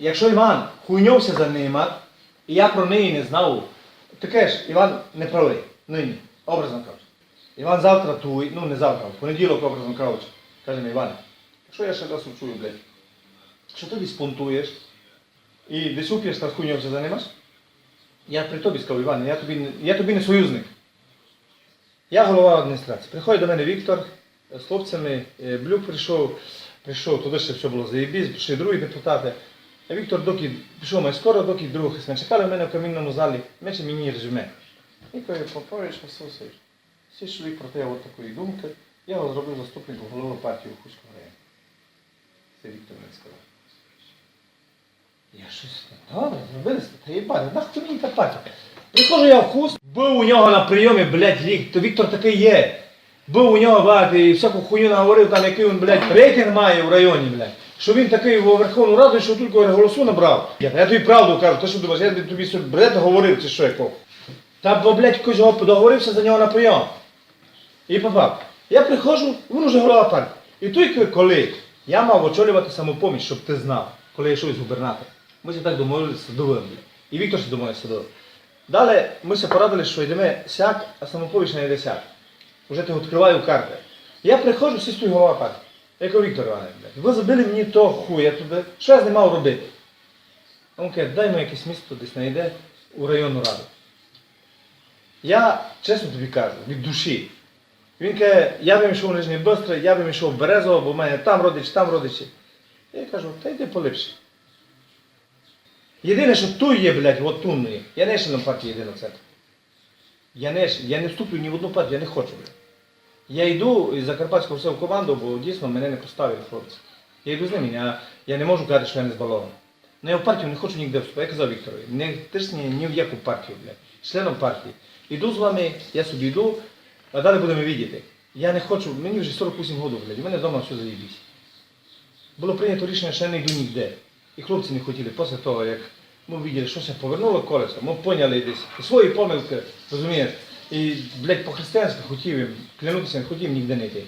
якщо Іван хуйньовся за ними, і я про неї не знав, таке ж Іван не правий. Нині, образно кажучи. Іван завтра туй, ну не завтра, в понеділок образно кажучи, каже мені, Іване, що я ще раз чую, блядь? Що ти десь понтуєш і десь уп'єш та хуйньовся за ними? Я при тобі сказав, Іване, я тобі, я тобі не союзник. Я голова адміністрації. Приходить до мене Віктор з хлопцями, е, Блюк прийшов, прийшов, туди ще все було заєбісь, прийшли другі депутати. Віктор доки пішов май скоро, доки других ми чекали мене в камінному залі, менше мені резюме. І каже, Попович Василь Васильович, всі чоловік проти от такої думки, я його зробив заступником голови партії Хуського району. Це Віктор мені сказав. Я щось, добре, зробили, та їбать, нахуй мені та партія. Приходжу я в хуст, був у нього на прийомі, блядь, лік, то Віктор такий є. Був у нього бать, і всяку хуйню наговорив, там який він, блядь, рейтинг має в районі, блядь. Що він такий в Верховну Раду, що тільки голосу набрав. Я, тобі правду кажу, ти що думаєш, я тобі бред говорив чи що якого. Та бо, блядь, якось його договорився за нього на прийом. І попав. Я приходжу, він уже голова партії. І тільки коли я мав очолювати самопоміч, щоб ти знав, коли я йшов із губернатора. Ми так домовилися садовим. І Віктор ще домовився садовим. Далі ми ще порадили, що йдемо сяк, а самопоміч не йде сяк. Уже ти відкриваю карти. Я приходжу, всі стою голова партії. Я кажу, Віктор Іванович, ви забили мені того хуя туди. Що я з ним мав робити? А Він каже, дай мені якесь місто десь знайде у районну раду. Я чесно тобі кажу, від душі. Він каже, я б йшов в Нижній Бистрий, я б йшов в Березово, бо в мене там родич, там родичі. Я кажу, та йди поліпше. Єдине, що ту є, блядь, от ту не є. Я не член партії єдиного центру. Я не, я не вступлю ні в одну партію, я не хочу, блядь. Я йду із Закарпатського все в команду, бо дійсно мене не поставили хлопці. Я йду з ними, я, я не можу казати, що я не збалований. Ну я в партію не хочу ніде вступати. Я казав Вікторові, не тисні ні в яку партію, блядь. Членом партії. Іду з вами, я собі йду, а далі будемо видіти. Я не хочу, мені вже 48 років, блядь, у мене вдома все заїбісь. Було прийнято рішення, що я не йду ніде. І хлопці не хотіли після того, як ми бачили, що ще повернуло колесо, ми поняли десь свої помилки, розумієш? І, блядь, по-християнськи хотів клянутися не хотів ніде не йти.